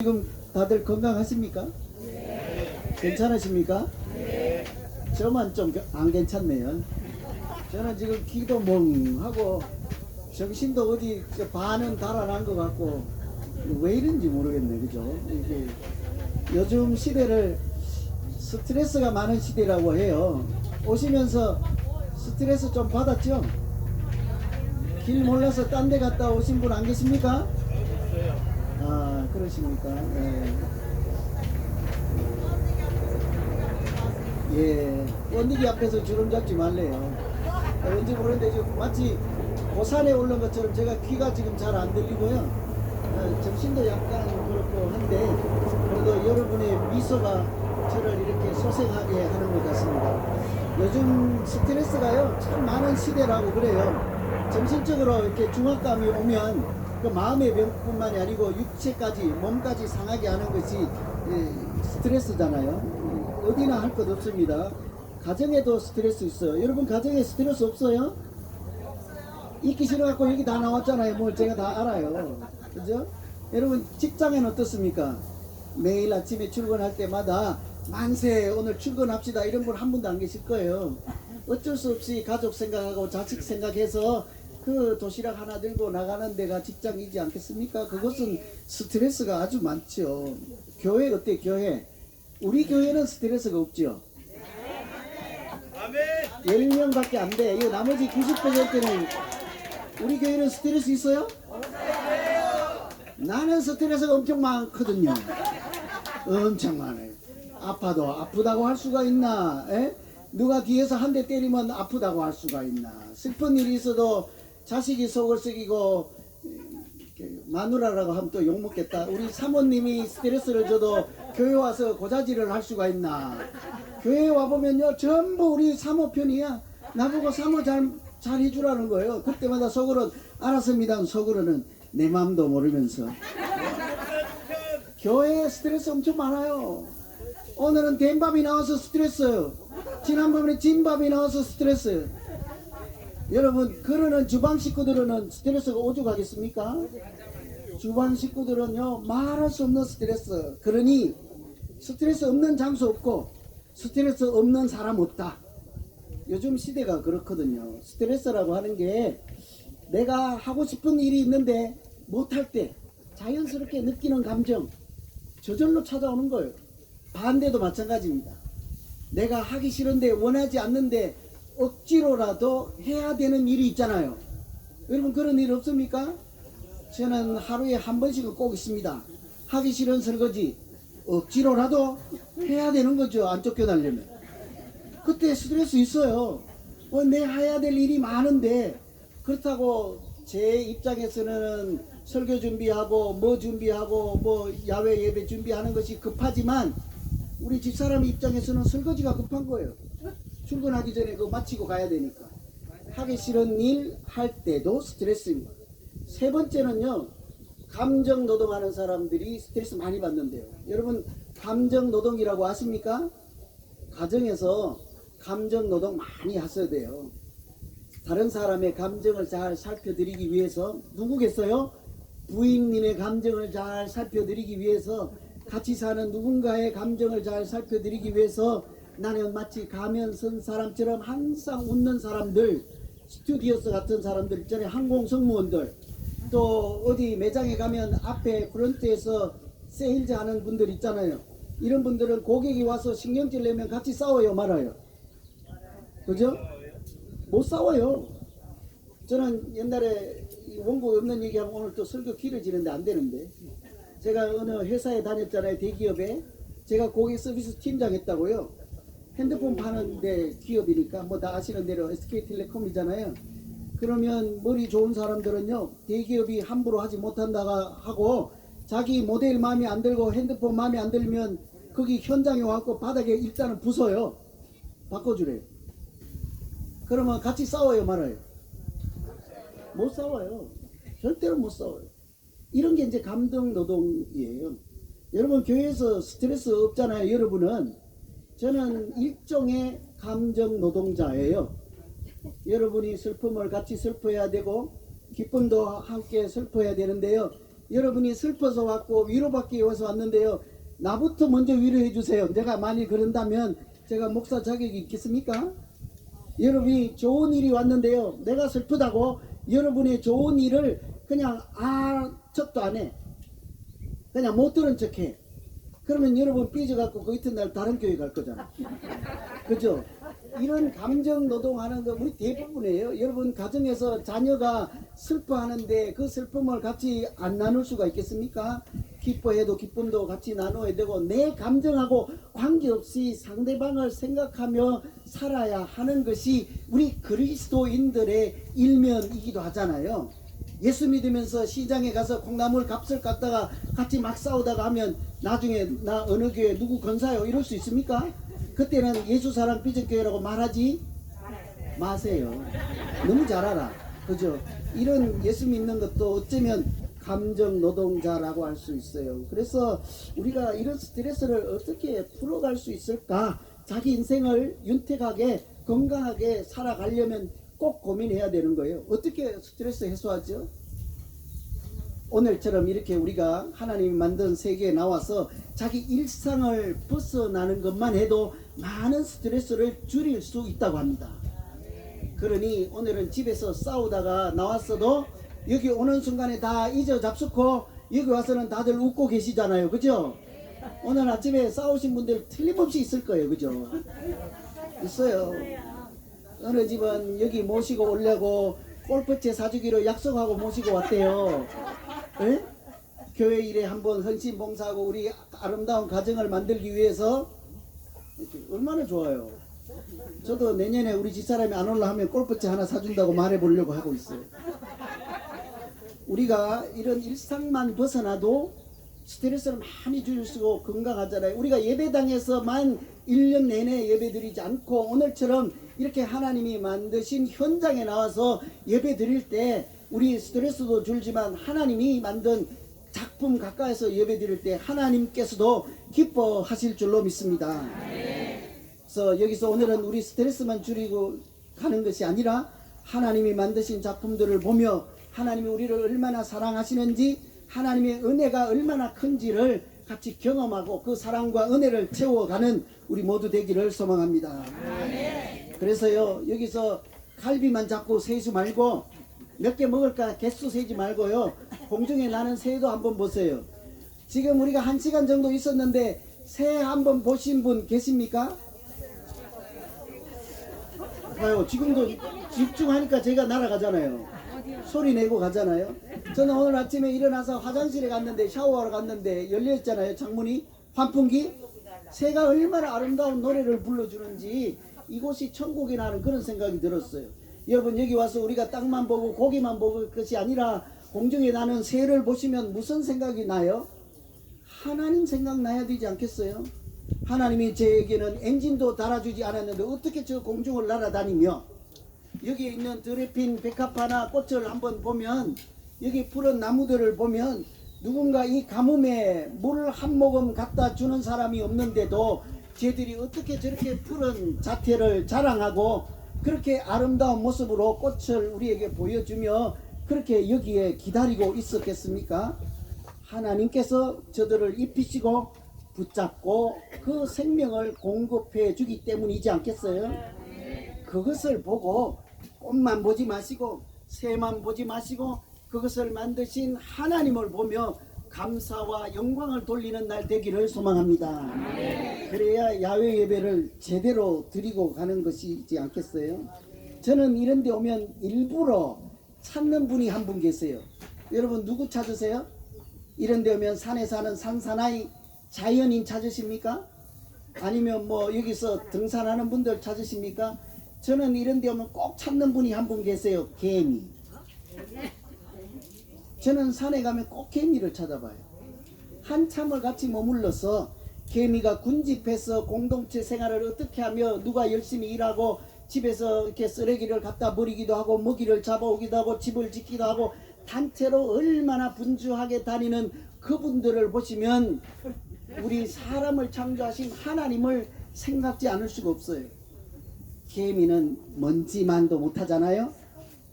지금 다들 건강하십니까? 괜찮으십니까? 저만 좀 안 괜찮네요. 저는 지금 기도 멍하고 정신도 어디 저 반은 달아난 것 같고 왜 이런지 모르겠네, 그죠? 이게 요즘 시대를 스트레스가 많은 시대라고 해요. 오시면서 스트레스 좀 받았죠? 길 몰라서 딴 데 갔다 오신 분 안 계십니까? 아, 그러십니까? 네. 예, 원디기 앞에서 주름 잡지 말래요. 아, 왠지 모르는데 지금 마치 고산에 오른 것처럼 제가 귀가 지금 잘 안 들리고요. 어, 정신도 약간 그렇고 한데 그래도 여러분의 미소가 저를 이렇게 소생하게 하는 것 같습니다. 요즘 스트레스가요 참 많은 시대라고 그래요. 정신적으로 이렇게 중압감이 오면 그 마음의 병뿐만이 아니고 육체까지 몸까지 상하게 하는 것이 예, 스트레스잖아요. 어디나 할 것 없습니다. 가정에도 스트레스 있어요. 여러분 가정에 스트레스 없어요? 있기 싫어갖고 여기 다 나왔잖아요. 뭘 제가 다 알아요. 그죠? 여러분 직장에는 어떻습니까? 매일 아침에 출근할 때마다 만세 오늘 출근합시다 이런 분 한 분도 안 계실 거예요. 어쩔 수 없이 가족 생각하고 자식 생각해서 그 도시락 하나 들고 나가는 데가 직장이지 않겠습니까? 그것은 스트레스가 아주 많죠. 교회 어때 교회? 우리 교회는 스트레스가 없죠. 10명밖에 안 돼. 이 나머지 90%는 우리 교회는 스트레스 있어요? 나는 스트레스가 엄청 많거든요. 엄청 많아요. 아파도 아프다고 할 수가 있나? 에? 누가 뒤에서 한 대 때리면 아프다고 할 수가 있나? 슬픈 일이 있어도 자식이 속을 썩이고 마누라라고 하면 또 욕먹겠다. 우리 사모님이 스트레스를 줘도 교회 와서 고자질을 할 수가 있나? 교회 와보면요, 전부 우리 사모 편이야. 나보고 사모 잘, 잘 해주라는 거예요. 그때마다 속으로는, 알았습니다. 속으로는 내 마음도 모르면서. 교회에 스트레스 엄청 많아요. 오늘은 된밥이 나와서 스트레스. 지난번에 진밥이 나와서 스트레스. 여러분, 그러는 주방 식구들은 스트레스가 오죽하겠습니까? 주방 식구들은요, 말할 수 없는 스트레스. 그러니, 스트레스 없는 장소 없고, 스트레스 없는 사람 없다. 요즘 시대가 그렇거든요. 스트레스라고 하는 게 내가 하고 싶은 일이 있는데 못할 때 자연스럽게 느끼는 감정, 저절로 찾아오는 거예요. 반대도 마찬가지입니다. 내가 하기 싫은데 원하지 않는데 억지로라도 해야 되는 일이 있잖아요. 여러분 그런 일 없습니까? 저는 하루에 한 번씩은 꼭 있습니다. 하기 싫은 설거지 억지로라도 해야 되는 거죠. 안 쫓겨나려면. 그때 스트레스 있어요. 어, 내 해야 될 일이 많은데 그렇다고 제 입장에서는 설교 준비하고 뭐 준비하고 뭐 야외 예배 준비하는 것이 급하지만 우리 집사람 입장에서는 설거지가 급한 거예요. 출근하기 전에 그거 마치고 가야 되니까. 하기 싫은 일 할 때도 스트레스입니다. 세 번째는요. 감정 노동하는 사람들이 스트레스 많이 받는데요. 여러분 감정 노동이라고 아십니까? 가정에서 감정 노동 많이 하셔야 돼요. 다른 사람의 감정을 잘 살펴드리기 위해서 누구겠어요? 부인님의 감정을 잘 살펴드리기 위해서 같이 사는 누군가의 감정을 잘 살펴드리기 위해서 나는 마치 가면 쓴 사람처럼 항상 웃는 사람들 스튜디오스 같은 사람들 있잖아요. 항공 승무원들. 또 어디 매장에 가면 앞에 프런트에서 세일즈 하는 분들 있잖아요. 이런 분들은 고객이 와서 신경질 내면 같이 싸워요 말아요. 그죠? 못 싸워요. 저는 옛날에 이 원고 없는 얘기하면 오늘 또 설교 길어지는데 안 되는데. 제가 어느 회사에 다녔잖아요 대기업에. 제가 고객 서비스 팀장 했다고요 핸드폰 파는데 기업이니까 뭐 다 아시는 대로 SK텔레콤이잖아요 그러면 머리 좋은 사람들은요 대기업이 함부로 하지 못한다가 하고 자기 모델 마음에 안 들고 핸드폰 마음에 안 들면 거기 현장에 와갖고 바닥에 일단은 부숴요 바꿔주래요 그러면 같이 싸워요 말아요 못 싸워요. 절대로 못 싸워요. 이런 게 이제 감정 노동이에요. 여러분 교회에서 스트레스 없잖아요. 여러분은 저는 일종의 감정 노동자예요. 여러분이 슬픔을 같이 슬퍼해야 되고 기쁨도 함께 슬퍼해야 되는데요. 여러분이 슬퍼서 왔고 위로받기 위해서 왔는데요. 나부터 먼저 위로해 주세요. 내가 만일 그런다면 제가 목사 자격이 있겠습니까? 여러분이 좋은 일이 왔는데요. 내가 슬프다고 여러분의 좋은 일을 그냥 아 척도 안 해. 그냥 못 들은 척해. 그러면 여러분 삐져갖고 그 이튿날 다른 교회 갈 거잖아. 그죠? 이런 감정 노동하는 거 우리 대부분이에요. 여러분 가정에서 자녀가 슬퍼하는데 그 슬픔을 같이 안 나눌 수가 있겠습니까? 기뻐해도 기쁨도 같이 나눠야 되고 내 감정하고 관계없이 상대방을 생각하며 살아야 하는 것이 우리 그리스도인들의 일면이기도 하잖아요. 예수 믿으면서 시장에 가서 콩나물 값을 갖다가 같이 막 싸우다가 하면 나중에 나 어느 교회 누구 건사요 이럴 수 있습니까? 그때는 예수 사랑 비전교회라고 말하지 마세요. 너무 잘 알아. 그죠? 이런 예수 믿는 것도 어쩌면 감정 노동자라고 할 수 있어요. 그래서 우리가 이런 스트레스를 어떻게 풀어갈 수 있을까? 자기 인생을 윤택하게 건강하게 살아가려면 꼭 고민해야 되는 거예요. 어떻게 스트레스 해소하죠? 오늘처럼 이렇게 우리가 하나님이 만든 세계에 나와서 자기 일상을 벗어나는 것만 해도 많은 스트레스를 줄일 수 있다고 합니다. 그러니 오늘은 집에서 싸우다가 나왔어도 여기 오는 순간에 다 잊어 잡수고 여기 와서는 다들 웃고 계시잖아요. 그죠? 오늘 아침에 싸우신 분들 틀림없이 있을 거예요. 그죠? 있어요. 어느 집은 여기 모시고 오려고 골프채 사주기로 약속하고 모시고 왔대요. 예? 교회 일에 한번 헌신 봉사하고 우리 아름다운 가정을 만들기 위해서 얼마나 좋아요. 저도 내년에 우리 집사람이 안 올라 하면 골프채 하나 사준다고 말해 보려고 하고 있어요. 우리가 이런 일상만 벗어나도 스트레스를 많이 줄일 수 있고 건강하잖아요. 우리가 예배당에서만 1년 내내 예배 드리지 않고 오늘처럼 이렇게 하나님이 만드신 현장에 나와서 예배 드릴 때 우리 스트레스도 줄지만 하나님이 만든 작품 가까이서 예배 드릴 때 하나님께서도 기뻐하실 줄로 믿습니다. 그래서 여기서 오늘은 우리 스트레스만 줄이고 가는 것이 아니라 하나님이 만드신 작품들을 보며 하나님이 우리를 얼마나 사랑하시는지 하나님의 은혜가 얼마나 큰지를 같이 경험하고 그 사랑과 은혜를 채워가는 우리 모두 되기를 소망합니다. 그래서요 여기서 갈비만 잡고 세지 말고 몇 개 먹을까 개수 세지 말고요 공중에 나는 새도 한번 보세요. 지금 우리가 한 시간 정도 있었는데 새 한번 보신 분 계십니까? 봐요 지금도 집중하니까 제가 날아가잖아요. 소리 내고 가잖아요. 저는 오늘 아침에 일어나서 화장실에 갔는데 샤워하러 갔는데 열려 있잖아요. 창문이 환풍기. 새가 얼마나 아름다운 노래를 불러주는지 이곳이 천국이 나는 그런 생각이 들었어요. 여러분 여기 와서 우리가 땅만 보고 고기만 보고 것이 아니라 공중에 나는 새를 보시면 무슨 생각이 나요? 하나님 생각 나야 되지 않겠어요? 하나님이 제에게는 엔진도 달아주지 않았는데 어떻게 저 공중을 날아다니며 여기 있는 드레핀 백합화나 꽃을 한번 보면 여기 푸른 나무들을 보면 누군가 이 가뭄에 물한 모금 갖다 주는 사람이 없는데도 쟤들이 어떻게 저렇게 푸른 자태를 자랑하고 그렇게 아름다운 모습으로 꽃을 우리에게 보여주며 그렇게 여기에 기다리고 있었겠습니까? 하나님께서 저들을 입히시고 붙잡고 그 생명을 공급해 주기 때문이지 않겠어요? 그것을 보고 꽃만 보지 마시고 새만 보지 마시고 그것을 만드신 하나님을 보며 감사와 영광을 돌리는 날 되기를 소망합니다. 그래야 야외 예배를 제대로 드리고 가는 것이지 않겠어요? 저는 이런 데 오면 일부러 찾는 분이 한 분 계세요. 여러분 누구 찾으세요? 이런 데 오면 산에 사는 산사나이 자연인 찾으십니까? 아니면 뭐 여기서 등산하는 분들 찾으십니까? 저는 이런 데 오면 꼭 찾는 분이 한 분 계세요. 개미. 저는 산에 가면 꼭 개미를 찾아봐요. 한참을 같이 머물러서 개미가 군집해서 공동체 생활을 어떻게 하며 누가 열심히 일하고 집에서 이렇게 쓰레기를 갖다 버리기도 하고 먹이를 잡아오기도 하고 집을 짓기도 하고 단체로 얼마나 분주하게 다니는 그분들을 보시면 우리 사람을 창조하신 하나님을 생각지 않을 수가 없어요. 개미는 먼지만도 못하잖아요.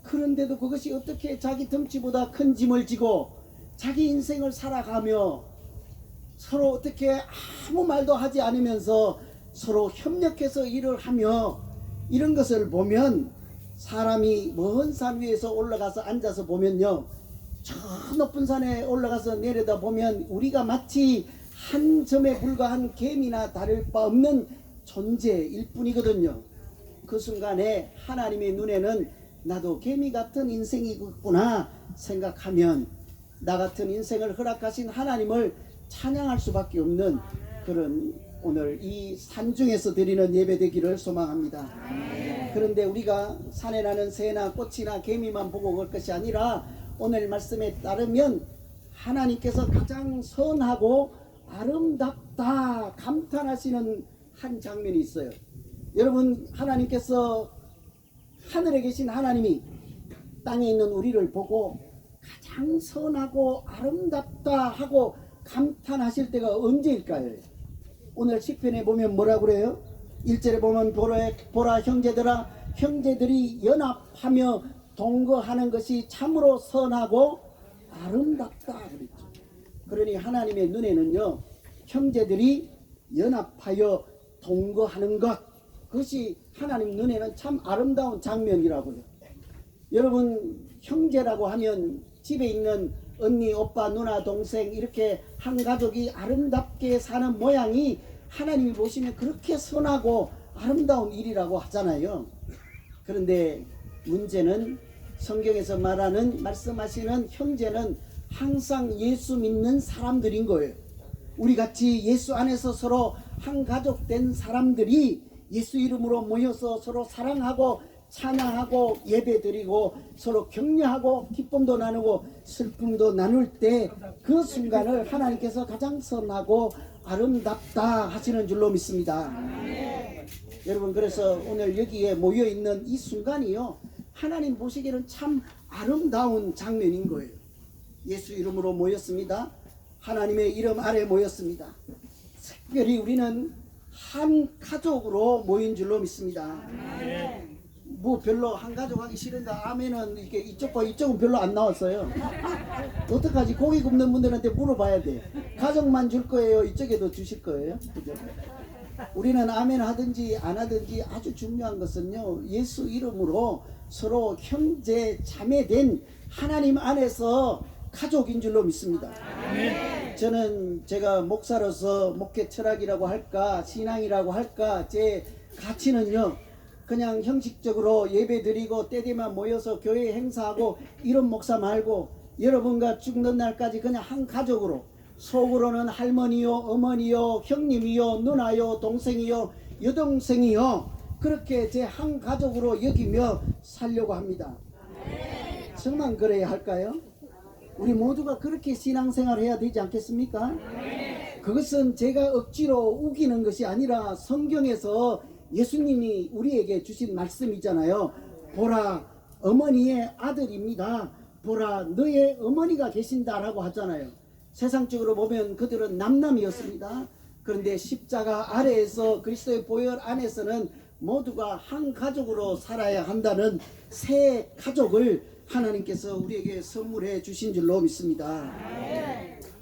그런데도 그것이 어떻게 자기 덩치보다 큰 짐을 지고 자기 인생을 살아가며 서로 어떻게 아무 말도 하지 않으면서 서로 협력해서 일을 하며 이런 것을 보면 사람이 먼 산 위에서 올라가서 앉아서 보면요. 저 높은 산에 올라가서 내려다 보면 우리가 마치 한 점에 불과한 개미나 다를 바 없는 존재일 뿐이거든요. 그 순간에 하나님의 눈에는 나도 개미 같은 인생이구나 생각하면 나 같은 인생을 허락하신 하나님을 찬양할 수밖에 없는 그런 오늘 이 산 중에서 드리는 예배 되기를 소망합니다. 그런데 우리가 산에 나는 새나 꽃이나 개미만 보고 올 것이 아니라 오늘 말씀에 따르면 하나님께서 가장 선하고 아름답다 감탄하시는 한 장면이 있어요. 여러분 하나님께서 하늘에 계신 하나님이 땅에 있는 우리를 보고 가장 선하고 아름답다 하고 감탄하실 때가 언제일까요? 오늘 시편에 보면 뭐라 그래요? 일절에 보면 보라, 보라 형제들아 형제들이 연합하며 동거하는 것이 참으로 선하고 아름답다 그랬죠. 그러니 하나님의 눈에는요 형제들이 연합하여 동거하는 것 그것이 하나님 눈에는 참 아름다운 장면이라고요. 여러분 형제라고 하면 집에 있는 언니, 오빠, 누나, 동생 이렇게 한 가족이 아름답게 사는 모양이 하나님이 보시면 그렇게 선하고 아름다운 일이라고 하잖아요. 그런데 문제는 성경에서 말하는 말씀하시는 형제는 항상 예수 믿는 사람들인 거예요. 우리 같이 예수 안에서 서로 한 가족 된 사람들이 예수 이름으로 모여서 서로 사랑하고 찬양하고 예배드리고 서로 격려하고 기쁨도 나누고 슬픔도 나눌 때 그 순간을 하나님께서 가장 선하고 아름답다 하시는 줄로 믿습니다. 여러분 그래서 오늘 여기에 모여 있는 이 순간이요 하나님 보시기에는 참 아름다운 장면인 거예요. 예수 이름으로 모였습니다. 하나님의 이름 아래 모였습니다. 특별히 우리는 한 가족으로 모인 줄로 믿습니다. 뭐 별로 한 가족 하기 싫은데 아멘은 이렇게 이쪽과 이쪽은 별로 안 나왔어요. 어떡하지? 고기 굽는 분들한테 물어봐야 돼. 가족만 줄 거예요? 이쪽에도 주실 거예요? 그죠? 우리는 아멘 하든지 안 하든지 아주 중요한 것은요. 예수 이름으로 서로 형제 자매된 하나님 안에서 가족인 줄로 믿습니다. 저는 제가 목사로서 목회 철학이라고 할까 신앙이라고 할까 제 가치는요 그냥 형식적으로 예배 드리고 때 되면 모여서 교회 행사하고 이런 목사 말고 여러분과 죽는 날까지 그냥 한 가족으로 속으로는 할머니요 어머니요 형님이요 누나요 동생이요 여동생이요 그렇게 제 한 가족으로 여기며 살려고 합니다 정말 그래야 할까요? 우리 모두가 그렇게 신앙생활 해야 되지 않겠습니까? 그것은 제가 억지로 우기는 것이 아니라 성경에서 예수님이 우리에게 주신 말씀이잖아요. 보라, 어머니의 아들입니다. 보라, 너의 어머니가 계신다라고 하잖아요. 세상적으로 보면 그들은 남남이었습니다. 그런데 십자가 아래에서 그리스도의 보혈 안에서는 모두가 한 가족으로 살아야 한다는 새 가족을 하나님께서 우리에게 선물해 주신 줄로 믿습니다.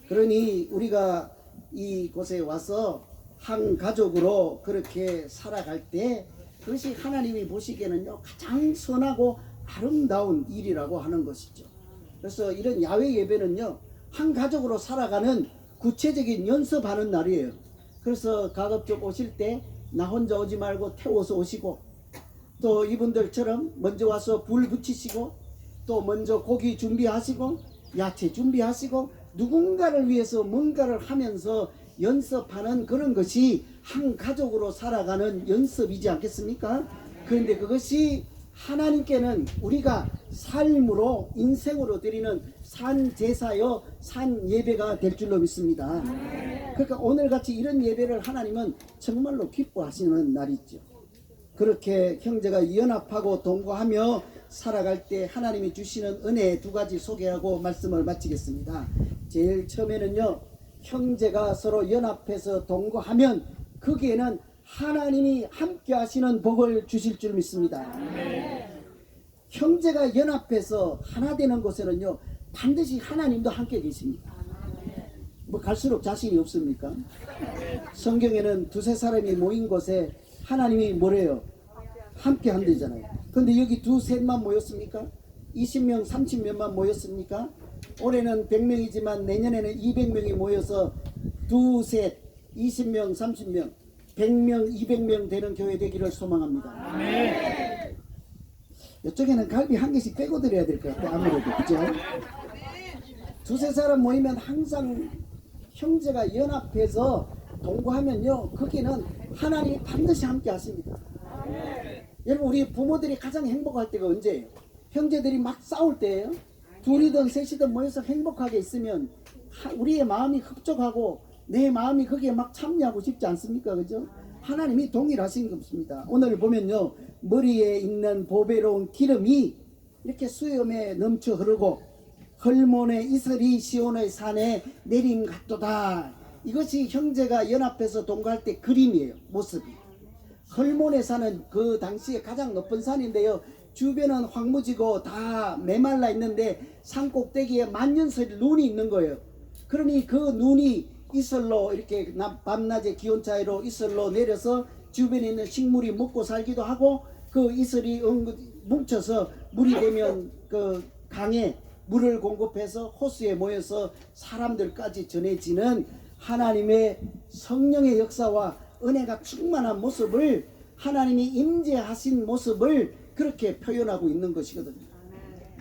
그러니 우리가 이곳에 와서 한 가족으로 그렇게 살아갈 때 그것이 하나님이 보시기에는요 가장 선하고 아름다운 일이라고 하는 것이죠. 그래서 이런 야외 예배는요 한 가족으로 살아가는 구체적인 연습하는 날이에요. 그래서 가급적 오실 때 나 혼자 오지 말고 태워서 오시고 또 이분들처럼 먼저 와서 불 붙이시고 또 먼저 고기 준비하시고 야채 준비하시고 누군가를 위해서 뭔가를 하면서 연습하는 그런 것이 한 가족으로 살아가는 연습이지 않겠습니까? 그런데 그것이 하나님께는 우리가 삶으로 인생으로 드리는 산 제사요 산 예배가 될 줄로 믿습니다. 그러니까 오늘 같이 이런 예배를 하나님은 정말로 기뻐하시는 날이죠. 그렇게 형제가 연합하고 동거하며 살아갈 때 하나님이 주시는 은혜 두 가지 소개하고 말씀을 마치겠습니다. 제일 처음에는요, 형제가 서로 연합해서 동거하면 거기에는 하나님이 함께 하시는 복을 주실 줄 믿습니다. 형제가 연합해서 하나 되는 곳에는요, 반드시 하나님도 함께 계십니다. 뭐 갈수록 자신이 없습니까? 성경에는 두세 사람이 모인 곳에 하나님이 뭐래요? 함께 한대잖아요. 근데 여기 두 셋만 모였습니까? 20명, 30명만 모였습니까? 올해는 100명이지만 내년에는 200명이 모여서 두 셋 20명, 30명, 100명, 200명 되는 교회 되기를 소망합니다. 이쪽에는 갈비 한 개씩 빼고 드려야 될 것 같아 아무래도 그죠? 두세 사람 모이면 항상 형제가 연합해서 동거하면요 거기는 하나님이 반드시 함께 하십니다. 여러분 우리 부모들이 가장 행복할 때가 언제예요? 형제들이 막 싸울 때예요. 둘이든 셋이든 모여서 행복하게 있으면 하- 우리의 마음이 흡족하고 내 마음이 거기에 막 참여하고 싶지 않습니까? 그죠? 하나님이 동일하신 겁니다. 오늘 보면요 머리에 있는 보배로운 기름이 이렇게 수염에 넘쳐 흐르고 헐몬의 이슬이 시온의 산에 내림 같도다. 이것이 형제가 연합해서 동거할 때 그림이에요. 모습이. 헐몬의 산은 그 당시에 가장 높은 산인데요. 주변은 황무지고 다 메말라 있는데 산 꼭대기에 만년설이 눈이 있는 거예요. 그러니 그 눈이 이슬로 이렇게 낮- 밤낮의 기온 차이로 이슬로 내려서 주변에 있는 식물이 먹고 살기도 하고 그 이슬이 엉- 뭉쳐서 물이 되면 그 강에 물을 공급해서 호수에 모여서 사람들까지 전해지는 하나님의 성령의 역사와 은혜가 충만한 모습을 하나님이 임재하신 모습을 그렇게 표현하고 있는 것이거든요.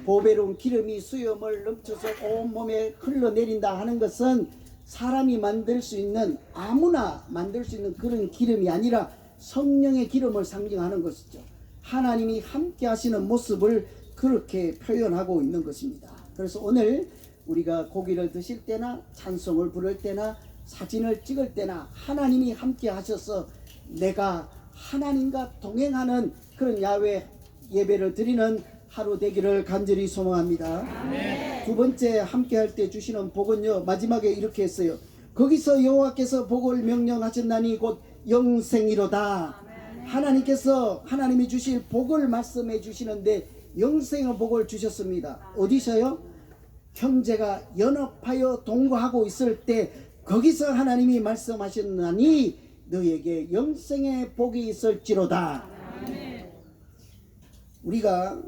보배로운 기름이 수염을 넘쳐서 온몸에 흘러내린다 하는 것은 사람이 만들 수 있는 아무나 만들 수 있는 그런 기름이 아니라 성령의 기름을 상징하는 것이죠. 하나님이 함께 하시는 모습을 그렇게 표현하고 있는 것입니다. 그래서 오늘 우리가 고기를 드실 때나 찬송을 부를 때나 사진을 찍을 때나 하나님이 함께 하셔서 내가 하나님과 동행하는 그런 야외 예배를 드리는 하루 되기를 간절히 소망합니다. 두 번째 함께 할 때 주시는 복은요. 마지막에 이렇게 했어요. 거기서 여호와께서 복을 명령하셨나니 곧 영생이로다. 하나님께서 하나님이 주실 복을 말씀해 주시는데 영생의 복을 주셨습니다. 어디서요? 형제가 연합하여 동거하고 있을 때 거기서 하나님이 말씀하셨나니 너에게 영생의 복이 있을지로다. 우리가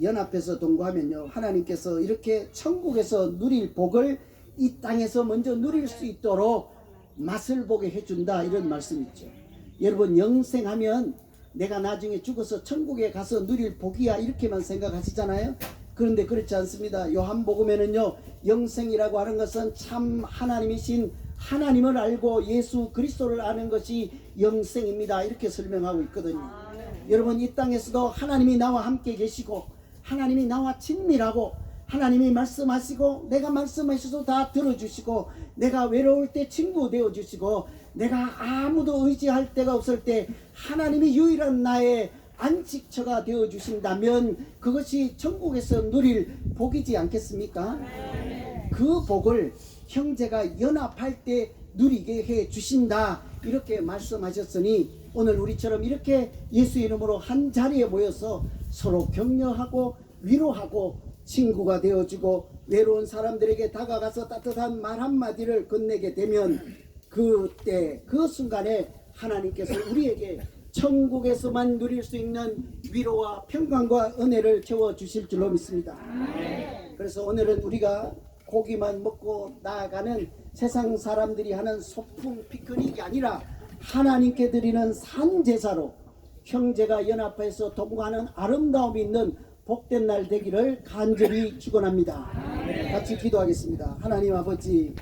연합해서 동거하면요 하나님께서 이렇게 천국에서 누릴 복을 이 땅에서 먼저 누릴 수 있도록 맛을 보게 해준다 이런 말씀 있죠. 여러분 영생하면 내가 나중에 죽어서 천국에 가서 누릴 복이야 이렇게만 생각하시잖아요? 그런데 그렇지 않습니다. 요한복음에는요 영생이라고 하는 것은 참 하나님이신 하나님을 알고 예수 그리스도를 아는 것이 영생입니다. 이렇게 설명하고 있거든요. 여러분 이 땅에서도 하나님이 나와 함께 계시고 하나님이 나와 친밀하고 하나님이 말씀하시고 내가 말씀하셔도 다 들어주시고 내가 외로울 때 친구 되어주시고 내가 아무도 의지할 데가 없을 때 하나님이 유일한 나의 안식처가 되어 주신다면 그것이 천국에서 누릴 복이지 않겠습니까? 그 복을 형제가 연합할 때 누리게 해 주신다 이렇게 말씀하셨으니 오늘 우리처럼 이렇게 예수 이름으로 한 자리에 모여서 서로 격려하고 위로하고 친구가 되어주고 외로운 사람들에게 다가가서 따뜻한 말 한마디를 건네게 되면 그때 그 순간에 하나님께서 우리에게 천국에서만 누릴 수 있는 위로와 평강과 은혜를 채워 주실 줄로 믿습니다. 그래서 오늘은 우리가 고기만 먹고 나아가는 세상 사람들이 하는 소풍 피크닉이 아니라 하나님께 드리는 산 제사로 형제가 연합해서 동거하는 아름다움이 있는 복된 날 되기를 간절히 축원합니다. 같이 기도하겠습니다. 하나님 아버지